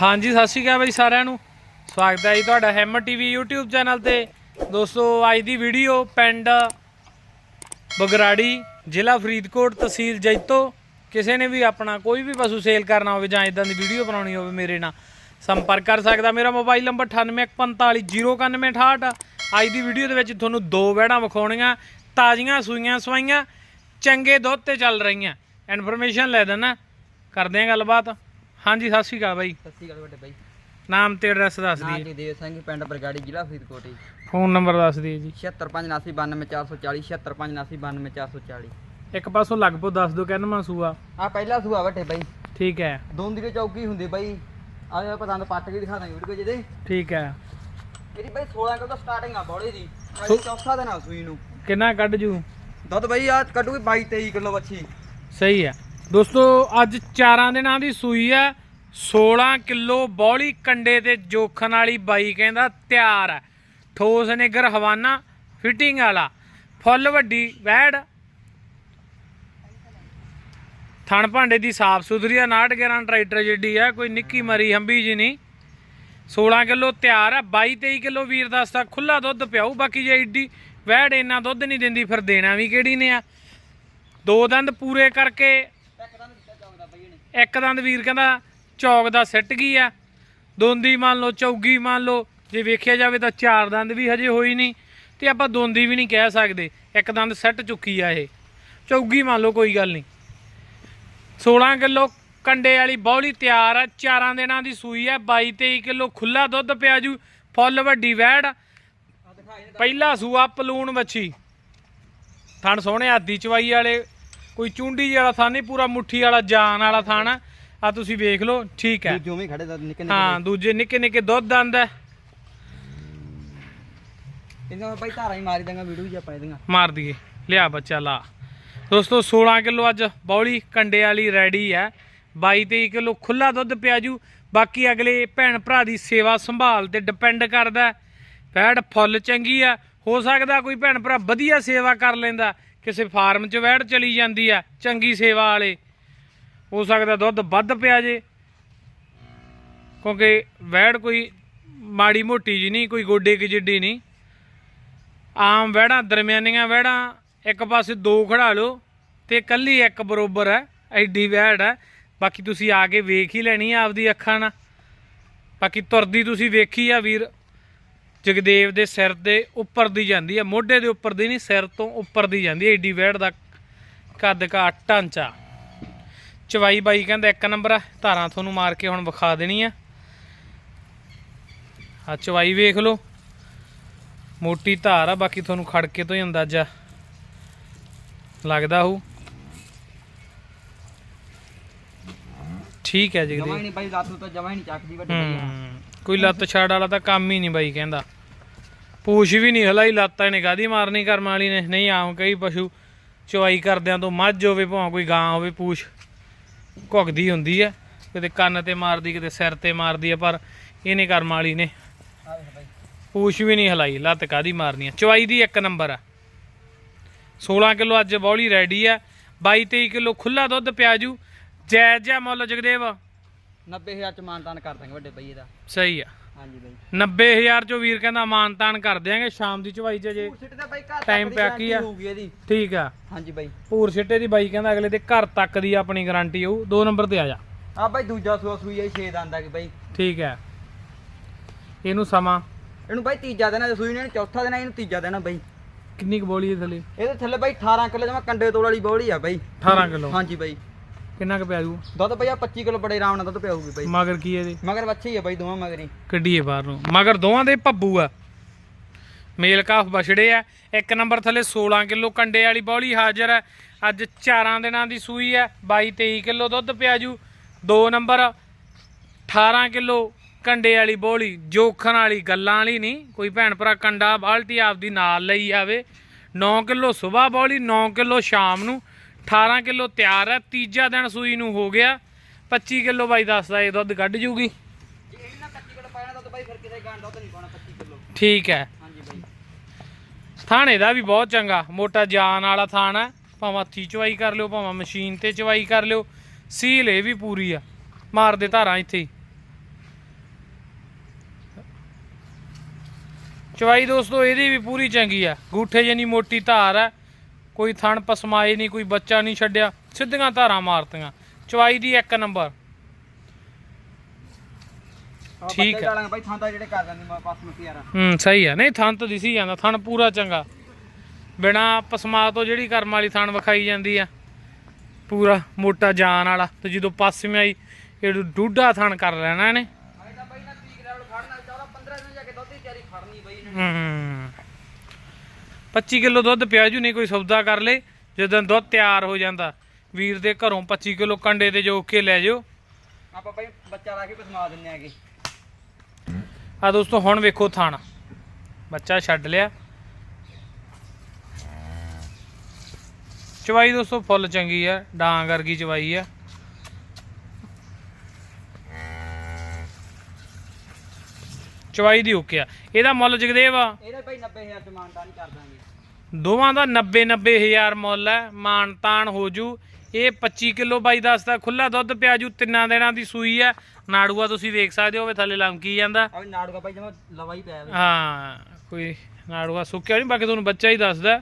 ਹਾਂਜੀ, ਸਤਿ ਸ਼੍ਰੀ ਅਕਾਲ ਬਾਈ ਸਾਰਿਆਂ ਨੂੰ। ਸਵਾਗਤ ਹੈ ਜੀ ਤੁਹਾਡਾ ਹੈਮਰ ਟੀਵੀ YouTube ਚੈਨਲ ਤੇ। ਦੋਸਤੋ, ਅੱਜ ਦੀ ਵੀਡੀਓ ਪਿੰਡ ਬਗਰਾੜੀ, ਜ਼ਿਲ੍ਹਾ ਫਰੀਦਕੋਟ ਤਹਿਸੀਲ ਜੈਤੋ। ਕਿਸੇ ਨੇ ਵੀ ਆਪਣਾ ਕੋਈ ਵੀ ਪਸ਼ੂ ਸੇਲ ਕਰਨਾ ਹੋਵੇ ਜਾਂ ਇਦਾਂ ਦੀ ਵੀਡੀਓ ਬਣਾਉਣੀ ਹੋਵੇ ਮੇਰੇ ਨਾਲ, ਸੰਪਰਕ ਕਰ ਸਕਦਾ। ਮੇਰਾ ਮੋਬਾਈਲ ਨੰਬਰ 98450968 ਅੱਜ ਦੀ ਵੀਡੀਓ ਦੇ ਵਿੱਚ ਤੁਹਾਨੂੰ ਦੋ ਵਹਿੜਾਂ ਵਿਖਾਉਣੀਆਂ। ਤਾਜ਼ੀਆਂ, ਸੂਈਆਂ, ਸਵਾਈਆਂ, ਚੰਗੇ ਦੁੱਧ ਤੇ ਚੱਲ ਰਹੀਆਂ। ਇਨਫੋਰਮੇਸ਼ਨ ਲੈ ਦੇਣਾ। ਕਰਦੇ ਹਾਂ ਗੱਲਬਾਤ। ਹਾਂਜੀ ਸਤਿ ਸ਼੍ਰੀ ਅਕਾਲ ਬਾਈ। ਸਤਿ ਸ਼੍ਰੀ ਅਕਾਲ ਵੱਡੇ ਬਾਈ। ਨਾਮ ਤੇ ਐਡਰੈਸ ਦੱਸ ਨਾਂ ਦਈਏ। ਜਗਦੇਵ ਸਿੰਘ ਪਿੰਡ ਬਰਗਾੜੀ ਜ਼ਿਲ੍ਹਾ ਫਰੀਦਕੋਟ ਜੀ। ਫੋਨ ਨੰਬਰ ਦੱਸ ਦਈਏ ਜੀ। 7659929440 7659929440 ਇੱਕ ਪਾਸੋਂ ਲਗਭਗ ਦੱਸ ਦਿਓ ਕਹਿੰਦਾ ਮੈਂ ਸੂਆ? ਆ ਪਹਿਲਾ ਸੂਆ ਵੱਡੇ ਬਾਈ। ਠੀਕ ਹੈ। ਦੋਂਦੀ ਦੇ ਚੌਕੀ ਹੁੰਦੀ ਬਾਈ। ਆ ਜਾ ਪਤੰਦ ਪੱਟ ਕੇ ਦਿਖਾ ਦਾਂਗੇ ਵੀਡੀਓ ਜਿਹਦੇ ਠੀਕ ਹੈ। ਇਹਦੀ ਬਾਈ 16 ਕਿਲੋ ਤੋਂ ਸਟਾਰਟਿੰਗ ਆ ਬੋੜੇ ਦੀ। ਸੋ- ਅਜੇ ਚੌਥਾ ਦਿਨ ਆ ਸੂਈ ਨੂੰ। ਕਿੰਨਾ ਕੱਢ ਜੂ? ਦੁੱਧ ਬਾਈ ਆ ਕੱਢੂਗੀ 22 23 ਕਿਲੋ ਬੱਚੀ ਸਹੀ ਹੈ। ਦੋਸਤੋ, ਅੱਜ ਚਾਰਾਂ ਦਿਨਾਂ ਦੀ ਸੂਈ ਹੈ 16 ਕਿਲੋ ਬੌਲੀ ਕੰਡੇ ਤੇ ਜੋਖਣ ਵਾਲੀ ਬਾਈ ਕਹਿੰਦਾ ਤਿਆਰ ਹੈ ਠੋਸ ਨਿਗਰ ਹਵਾਨਾ, ਫਿਟਿੰਗ ਵਾਲਾ। ਫੁੱਲ ਵੱਡੀ, ਵੈੜ। ਥਣ ਭਾਂਡੇ ਦੀ ਸਾਫ਼ ਸੁਥਰੀ ਆ 69 11 ਟਰੈਕਟਰ ਜਿੱਡੀ ਆ, ਕੋਈ ਨਿੱਕੀ ਮਰੀ ਹੰਬੀ ਜੀ ਨਹੀਂ। 16 ਕਿਲੋ ਤਿਆਰ ਆ 22 23 ਕਿਲੋ ਵੀਰ ਦੱਸਦਾ ਖੁੱਲਾ ਦੁੱਧ ਪਿਆਉ ਬਾਕੀ ਜੇ ਏਡੀ ਵੈੜ ਇੰਨਾ ਦੁੱਧ ਨਹੀਂ ਦਿੰਦੀ, ਫਿਰ ਦੇਣਾ ਵੀ ਕਿਹੜੀ ਨੇ ਆ। ਦੋ ਦੰਦ ਪੂਰੇ ਕਰਕੇ ਇੱਕ ਦੰਦ ਵੀਰ ਕਹਿੰਦਾ, ਚੌਕ ਦਾ ਸਿੱਟ ਗਈ ਆ। ਦੋਂਦੀ ਮੰਨ ਲਓ, ਚੌਗੀ ਮੰਨ ਲਓ, ਜੇ ਵੇਖਿਆ ਜਾਵੇ ਤਾਂ ਚਾਰ ਦੰਦ ਵੀ ਹਜੇ ਹੋਈ ਨਹੀਂ ਤੇ ਆਪਾਂ ਦੋਂਦੀ ਵੀ ਨਹੀਂ ਕਹਿ ਸਕਦੇ। ਇੱਕ ਦੰਦ ਸਿੱਟ ਚੁੱਕੀ ਆ ਇਹ। ਚੌਗੀ ਮੰਨ ਲਓ, ਕੋਈ ਗੱਲ ਨਹੀਂ। 16 ਕਿਲੋ ਕੰਡੇ ਵਾਲੀ ਬੌਲੀ ਤਿਆਰ ਆ, ਚਾਰਾਂ ਦਿਨਾਂ ਦੀ ਸੂਈ ਆ 22 23 ਕਿਲੋ ਖੁੱਲਾ ਦੁੱਧ ਪਿਆ ਜੂ, ਫੁੱਲ ਵੱਡੀ ਵੈੜ। ਪਹਿਲਾ ਸੂਆ ਪਲੂਣ ਵੱਛੀ ਥਣ ਸੋਹਣੇ ਆਦੀ ਚਵਾਈ ਵਾਲੇ ਕੋਈ ਚੁੰਡੀ ਵਾਲਾ ਥਾਂ ਨਹੀਂ ਪੂਰਾ ਮੁੱਠੀ ਵਾਲਾ ਜਾਨ ਵਾਲਾ ਥਾਣ ਆ ਆਹ ਤੁਸੀਂ ਵੇਖ ਲਓ ਠੀਕ ਹੈ। ਜਿਉਂ ਵੀ ਖੜੇ ਦਾ ਨਿੱਕੇ ਹਾਂ ਦੂਜੇ ਨਿੱਕੇ ਨਿੱਕੇ ਦੁੱਧ ਹੈ ਇਹਨਾਂ ਬਾਈ ਧਾਰਾਂ ਹੀ ਮਾਰੀ ਦਾਂਗਾ ਵੀਡੀਓ ਜੀ ਆਪਾਂ ਇਹਦੀਆਂ। ਮਾਰ ਦਈਏ। ਲਿਆ ਬੱਚਾ ਲਾ। ਦੋਸਤੋ 16 ਕਿਲੋ ਅੱਜ ਬੌਲੀ ਕੰਡੇ ਵਾਲੀ ਰੈਡੀ ਹੈ। 22 23 ਕਿਲੋ ਖੁੱਲਾ ਦੁੱਧ ਪਿਆ ਜੂ। ਬਾਕੀ ਅਗਲੇ ਭੈਣ ਭਰਾ ਦੀ ਸੇਵਾ ਸੰਭਾਲ ਤੇ ਡਿਪੈਂਡ ਕਰਦਾ। ਵੈੜ ਫੁੱਲ ਚੰਗੀ ਆ। ਹੋ ਸਕਦਾ ਕੋਈ ਭੈਣ ਭਰਾ ਵਧੀਆ ਸੇਵਾ ਕਰ ਲੈਂਦਾ। ਕਿਸੇ ਫਾਰਮ 'ਚ ਵੈੜ ਚਲੀ ਜਾਂਦੀ ਆ, ਚੰਗੀ ਸੇਵਾ ਵਾਲੇ। ਹੋ ਸਕਦਾ ਦੁੱਧ ਵੱਧ ਪਿਆ ਜੇ। ਕਿਉਂਕਿ ਵੈੜ ਕੋਈ ਮਾੜੀ ਮੋਟੀ ਜੀ ਨਹੀਂ, ਕੋਈ ਗੋਡੇ ਕੀ ਜਿੱਡੀ ਨਹੀਂ। ਆਮ ਵਹਿੜਾਂ ਦਰਮਿਆਨੀਆਂ ਵਹਿੜਾਂ ਇੱਕ ਪਾਸੇ ਦੋ ਖੜਾ ਲਓ ਤੇ ਕੱਲੀ ਇੱਕ ਬਰੋਬਰ ਹੈ, ਐਡੀ ਵੈੜ ਹੈ। ਬਾਕੀ ਤੁਸੀਂ ਆ ਕੇ ਵੇਖ ਹੀ ਲੈਣੀ ਆ ਆਪਦੀ ਅੱਖਾਂ ਨਾਲ। ਬਾਕੀ ਤੁਰਦੀ ਤੁਸੀਂ ਵੇਖੀ ਆ ਵੀਰ। ਜਗਦੇਵ ਦੇ ਸਿਰ ਦੇ ਉੱਪਰ ਦੀ ਜਾਂਦੀ ਆ ਮੋਢੇ ਦੇ ਉੱਪਰ ਦੀ ਨਹੀਂ ਸਿਰ ਤੋਂ ਉੱਪਰ ਦੀ ਜਾਂਦੀ ਹੈ। ਐਡੀ ਵਹਿੜ ਦਾ ਕੱਦ ਕਾ ਢਾਂਚਾ ਚਵਾਈ ਬਾਈ ਕਹਿੰਦਾ ਇੱਕ ਨੰਬਰ ਆ ਧਾਰਾਂ ਤੁਹਾਨੂੰ ਮਾਰ ਕੇ ਹੁਣ ਵਿਖਾ ਦੇਣੀ ਆ। ਆ ਚਵਾਈ ਵੇਖ ਲਓ। ਮੋਟੀ ਧਾਰ ਆ ਬਾਕੀ ਤੁਹਾਨੂੰ ਖੜਕੇ ਤੋਂ ਹੀ ਅੰਦਾਜ਼ਾ ਲੱਗਦਾ ਹੋਊ। ਠੀਕ ਹੈ ਜੀ ਜਮਾ ਹੀ ਨਹੀਂ ਬਾਈ ਲੱਤ ਤੋਂ ਜਮਾ ਹੀ ਨਹੀਂ ਚੱਕਦੀ ਵੱਡੇ। ਹੂੰ। ਕੋਈ ਲੱਤ ਛਾੜ ਵਾਲਾ ਤਾਂ ਕੰਮ ਹੀ ਨਹੀਂ ਬਾਈ ਕਹਿੰਦਾ। ਪੂਛ ਵੀ ਨਹੀਂ ਹਲਾਈ, ਲੱਤਾਂ ਇਹਨੇ ਕਾਦੀ ਮਾਰਨੀ ਕਰਮ ਵਾਲੀ ਨੇ? ਨਹੀਂ, ਆਮ ਕਈ ਪਸ਼ੂ ਚਵਾਈ ਕਰਦਿਆਂ ਤੋਂ ਮੱਝ ਹੋਵੇ, ਭਾਵੇਂ ਕੋਈ ਗਾਂ ਹੋਵੇ, ਪੂਛ ਘੁੱਗਦੀ ਹੁੰਦੀ ਆ। ਕਿਤੇ ਕੰਨ ਤੇ ਮਾਰਦੀ, ਕਿਤੇ ਸਿਰ ਤੇ ਮਾਰਦੀ ਆ, ਪਰ ਇਹਨੇ ਕਰਮ ਵਾਲੀ ਨੇ। ਪੂਛ ਵੀ ਨਹੀਂ ਹਲਾਈ, ਲੱਤ ਕਾਦੀ ਮਾਰਨੀ ਆ? ਚਵਾਈ ਦੀ ਇੱਕ ਨੰਬਰ ਆ। 16 ਕਿਲੋ ਅੱਜ ਬੌਲੀ ਰੈਡੀ ਆ 22 23 ਕਿਲੋ ਖੁੱਲਾ ਦੁੱਧ ਪਿਆਜੂ। ਜੈ ਜੈ ਮੁੱਲ ਜਗਦੇਵ। 90000 ਚ ਮਾਨਤਾਨ ਕਰ ਦਾਂਗੇ ਵੱਡੇ ਬਾਈ ਇਹਦਾ ਸਹੀ ਆ। ਹਾਂਜੀ ਬਾਈ। 90000 ਚੋਂ ਵੀਰ ਕਹਿੰਦਾ ਮਾਨ ਤਾਨ ਕਰ ਦਿਆਂਗੇ ਸ਼ਾਮ ਦੀ ਚਵਾਈ ਚ ਜੇ ਸਿੱਟ ਦਾ ਬਾਈ ਘਰ Time ਪਿਆ ਕੀ ਆ? ਹੋਊਗੀ ਇਹਦੀ। ਠੀਕ ਆ। ਹਾਂਜੀ ਬਾਈ। ਪੂਰ ਛਿੱਟੇ ਦੀ ਬਾਈ ਕਹਿੰਦਾ ਅਗਲੇ ਦੇ ਘਰ ਤੱਕ ਦੀ ਆਪਣੀ ਗਾਰੰਟੀ ਹੋਊ ਦੋ ਨੰਬਰ ਤੇ ਆ ਜਾ। ਆ ਬਾਈ ਦੂਜਾ ਸੂਆ ਸੂਈ ਆਈ 6 ਦੰਦ ਆ ਕਿ ਬਾਈ। ਠੀਕ ਹੈ ਇਹਨੂੰ ਸਮਾਂ। ਇਹਨੂੰ ਬਾਈ ਤੀਜਾ ਦਿਨ ਆ ਸੂਈ ਨੇ ਚੌਥਾ ਦਿਨ ਆ ਇਹਨੂੰ ਤੀਜਾ ਦਿਨ ਆ ਬਾਈ। ਕਿੰਨੀ ਕੁ ਬੋਲੀ ਹੈ ਥੱਲੇ? ਇਹਦੇ ਥੱਲੇ ਬਾਈ 18 ਕਿਲੋ ਜਮਾ ਕੰਡੇ ਤੋੜ ਵਾਲੀ ਬੌੜੀ ਆ ਬਾਈ। 18 ਕਿਲੋ। ਹਾਂਜੀ ਬਾਈ। ਕਿੰਨਾ ਕੁ ਪਿਆ ਜੂ? ਦੁੱਧ ਬਈ ਆ 25 ਕਿਲੋ ਬੜੇ ਆਰਾਮ ਨਾਲ ਦੁੱਧ ਪਿਆਊਗੀ ਬਾਈ। ਮਗਰ ਕੀ ਇਹਦੇ? ਮਗਰ ਹੀ ਆ ਬਾਈ ਦੋਵਾਂ ਮਗਰੀ ਕੱਢੀਏ ਬਾਹਰ ਨੂੰ। ਮਗਰ ਦੋਵਾਂ ਦੇ ਭੱਬੂ ਆ। ਮੇਲ ਕਾਫ ਬਛੜੇ ਆ। ਇੱਕ ਨੰਬਰ ਥੱਲੇ 16 ਕਿਲੋ ਕੰਡੇ ਵਾਲੀ ਬੌਲੀ ਹਾਜ਼ਰ ਹੈ ਅੱਜ ਚਾਰਾਂ ਦਿਨਾਂ ਦੀ ਸੂਈ ਹੈ 22 23 ਕਿਲੋ ਦੁੱਧ ਪਿਆ ਜੂ। ਦੋ ਨੰਬਰ 18 ਕਿਲੋ ਕੰਡੇ ਵਾਲੀ ਬੌਲੀ। ਜੋਖਣ ਵਾਲੀ ਗੱਲਾਂ ਵਾਲੀ ਨਹੀਂ। ਕੋਈ ਭੈਣ ਭਰਾ ਕੰਡਾ ਬਾਲਟੀ ਆਪਦੀ ਨਾਲ ਲਈ ਆਵੇ। 9 ਕਿਲੋ ਸਵੇਰ ਬੌਲੀ 9 ਕਿਲੋ ਸ਼ਾਮ ਨੂੰ। 18 ਕਿਲੋ ਤਿਆਰ ਹੈ ਤੀਜਾ ਦਿਨ ਸੂਈ ਨੂੰ ਹੋ ਗਿਆ। 25 ਕਿਲੋ ਬਾਈ ਦੱਸਦਾ ਇਹ ਦੁੱਧ ਕੱਢ ਜੂਗੀ। ਠੀਕ ਹੈ। ਥਾਣੇ ਦਾ ਵੀ ਬਹੁਤ ਚੰਗਾ ਮੋਟਾ ਜਾਨ ਵਾਲਾ ਥਾਣਾ ਭਾਵੇਂ ਹੱਥੀ ਚਵਾਈ ਕਰ ਲਿਓ ਭਾਵੇਂ ਮਸ਼ੀਨ ਤੇ ਚਵਾਈ ਕਰ ਲਿਓ ਸੀਲ ਇਹ ਵੀ ਪੂਰੀ ਆ। ਮਾਰਦੇ ਧਾਰਾ ਇੱਥੇ ਚਵਾਈ ਦੋਸਤੋ ਇਹਦੀ ਵੀ ਪੂਰੀ ਚੰਗੀ ਆ। ਗੂਠੇ ਜਨੀ ਮੋਟੀ ਧਾਰ ਆ ਕੋਈ ਥਣ ਪਸਮਾਏ ਨਹੀਂ ਕੋਈ ਬੱਚਾ ਨਹੀਂ ਛੱਡਿਆ ਸਿੱਧੀਆਂ ਧਾਰਾਂ ਮਾਰਤੀਆਂ। ਚਵਾਈ ਦੀ ਇੱਕ ਨੰਬਰ। ਠੀਕ ਆ। ਡਾਲਾਂਗੇ ਬਾਈ ਥਾਂ ਤਾਂ ਜਿਹੜੇ ਕਰ ਦਿੰਦੇ ਮੈਂ ਪਾਸ ਮੁਕੀ ਯਾਰ ਹੂੰ ਸਹੀ ਆ। ਨਹੀਂ ਥਣ ਤਾਂ ਦਿਸੀ ਜਾਂਦਾ ਥਣ ਪੂਰਾ ਚੰਗਾ। ਬਿਨਾ ਪਸਮਾ ਤੋਂ ਜਿਹੜੀ ਕਰਮ ਵਾਲੀ ਥਣ ਵਿਖਾਈ ਜਾਂਦੀ ਆ ਪੂਰਾ ਮੋਟਾ ਜਾਨ ਵਾਲਾ। ਤੇ ਜਦੋਂ ਪਾਸੇ ਆਈ ਇਹ ਡੂਡਾ ਥਣ ਕਰ ਲੈਣਾ ਇਹਨੇ। ਮੈਂ ਤਾਂ ਬਾਈ ਨਾ 30 ਗ੍ਰਾਮ ਖੜਨਾ 14 15 ਦਿਨ ਜਾ ਕੇ ਦੁੱਧ ਦੀ ਤਿਆਰੀ ਖੜਨੀ ਬਾਈ ਇਹਨੇ। ਹੂੰ। 25 ਕਿਲੋ ਦੁੱਧ ਪਿਆ ਜੂ ਨਹੀਂ ਕੋਈ ਸੌਦਾ ਕਰ ਲੇ ਜਦੋਂ ਦੁੱਧ ਤਿਆਰ ਹੋ ਜਾਂਦਾ। ਵੀਰ ਦੇ ਘਰੋਂ 25 ਕਿਲੋ ਕੰਡੇ ਤੇ ਜੋ ਕੇ ਲੈ ਜਾਓ। ਆਪਾਂ ਬਾਈ ਬੱਚਾ ਲਾ ਕੇ ਪਸਮਾ ਦਿੰਨੇ ਆਗੇ। ਆ ਦੋਸਤੋ ਹੁਣ ਵੇਖੋ ਥਣ। ਬੱਚਾ ਛੱਡ ਲਿਆ। ਚਵਾਈ ਦੋਸਤੋ ਫੁੱਲ ਚੰਗੀ ਆ ਡਾਂਗ ਵਰਗੀ ਚਵਾਈ ਆ। ਚਵਾਈ ਦੀ ਓਕੇ ਆ। ਇਹਦਾ ਮੁੱਲ ਜਗਦੇਵ ਆ। ਇਹਦਾ ਬਾਈ 90000 ਚ ਮਾਨਤਾ ਨਹੀਂ ਕਰ ਦਾਂਗੇ। ਦੋਵਾਂ ਦਾ 90 90000 ਮੁੱਲ ਹੈ ਮਾਨ ਤਾਨ ਹੋ ਜੂ। ਇਹ 25 ਕਿਲੋ ਬਾਈ ਦੱਸਦਾ ਖੁੱਲਾ ਦੁੱਧ ਪਿਆ ਜੂ ਤਿੰਨਾਂ ਦਿਨਾਂ ਦੀ ਸੂਈ ਆ। ਨਾੜੂਆ ਤੁਸੀਂ ਵੇਖ ਸਕਦੇ ਹੋ ਵੀ ਥੱਲੇ ਲਮਕੀ ਜਾਂਦਾ। ਆ ਜਮਾ ਲਵਾ ਹੀ ਪਿਆ ਹਾਂ ਕੋਈ ਨਾੜੂਆ ਸੁੱਕਿਆ ਨਹੀਂ ਬਾਕੀ ਤੁਹਾਨੂੰ ਬੱਚਾ ਹੀ ਦੱਸਦਾ।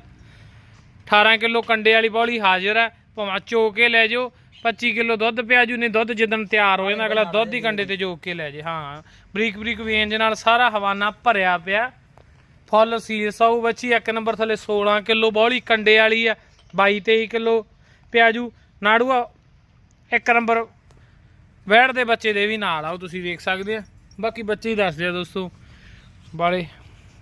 18 ਕਿਲੋ ਕੰਡੇ ਵਾਲੀ ਬੌਲੀ ਹਾਜ਼ਰ ਹੈ ਭਾਵੇਂ ਚੋ ਕੇ ਲੈ ਜਾਓ। 25 ਕਿਲੋ ਦੁੱਧ ਪਿਆ ਜੂ, ਨਹੀਂ ਦੁੱਧ ਜਿੱਦਣ ਤਿਆਰ ਹੋ ਜਾਂਦਾ, ਅਗਲਾ ਦੁੱਧ ਹੀ ਕੰਡੇ ਤੇ ਜੋਕ ਕੇ ਲੈ ਜੇ, ਹਾਂ। ਬਰੀਕ ਬਰੀਕ ਵੇਂਜ ਨਾਲ ਸਾਰਾ ਹਵਾਨਾ ਭਰਿਆ ਪਿਆ। ਫੁੱਲ ਸੀਲ ਸੌ ਬੱਚੀ, ਇੱਕ ਨੰਬਰ ਥੱਲੇ 16 ਕਿਲੋ ਬੌਲੀ, ਕੰਡੇ ਵਾਲੀ ਆ 22 23 ਕਿਲੋ ਪਿਆਜੂ ਨਾੜੂਆ, ਇੱਕ ਨੰਬਰ ਵੈੜ ਦੇ ਬੱਚੇ ਦੇ ਵੀ ਨਾਲ ਆਓ, ਤੁਸੀਂ ਵੇਖ ਸਕਦੇ ਆ। ਬਾਕੀ ਬੱਚੇ ਹੀ ਦੱਸਦੇ ਆ ਦੋਸਤੋ, ਬਾਲੇ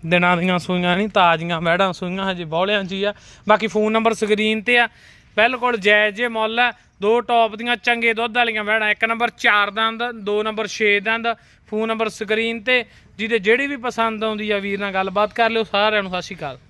ਦਿਨਾਂ ਦੀਆਂ ਸੂਈਆਂ ਨਹੀਂ, ਤਾਜ਼ੀਆਂ ਵੈੜਾਂ ਸੂਈਆਂ, ਹਜੇ ਬੌਲਿਆਂ 'ਚ ਹੀ ਆ। ਬਾਕੀ ਫੋਨ ਨੰਬਰ ਸਕਰੀਨ ਤੇ ਆ। ਬਿਲਕੁਲ ਜਾਇਜ਼ ਜੇ ਮੁੱਲ ਹੈ। ਦੋ ਟੌਪ ਦੀਆਂ ਚੰਗੇ ਦੁੱਧ ਵਾਲੀਆਂ ਵੈੜਾਂ ਇੱਕ ਨੰਬਰ 4 ਦੰਦ ਦੋ ਨੰਬਰ 6 ਦੰਦ ਫੋਨ ਨੰਬਰ ਸਕਰੀਨ ਤੇ, ਜਿਹਦੇ ਜਿਹੜੀ ਵੀ ਪਸੰਦ ਆਉਂਦੀ ਆ ਵੀਰ ਨਾਲ ਗੱਲਬਾਤ ਕਰ ਲਿਓ ਸਾਰਿਆਂ ਨੂੰ, ਸਤਿ ਸ਼੍ਰੀ ਅਕਾਲ।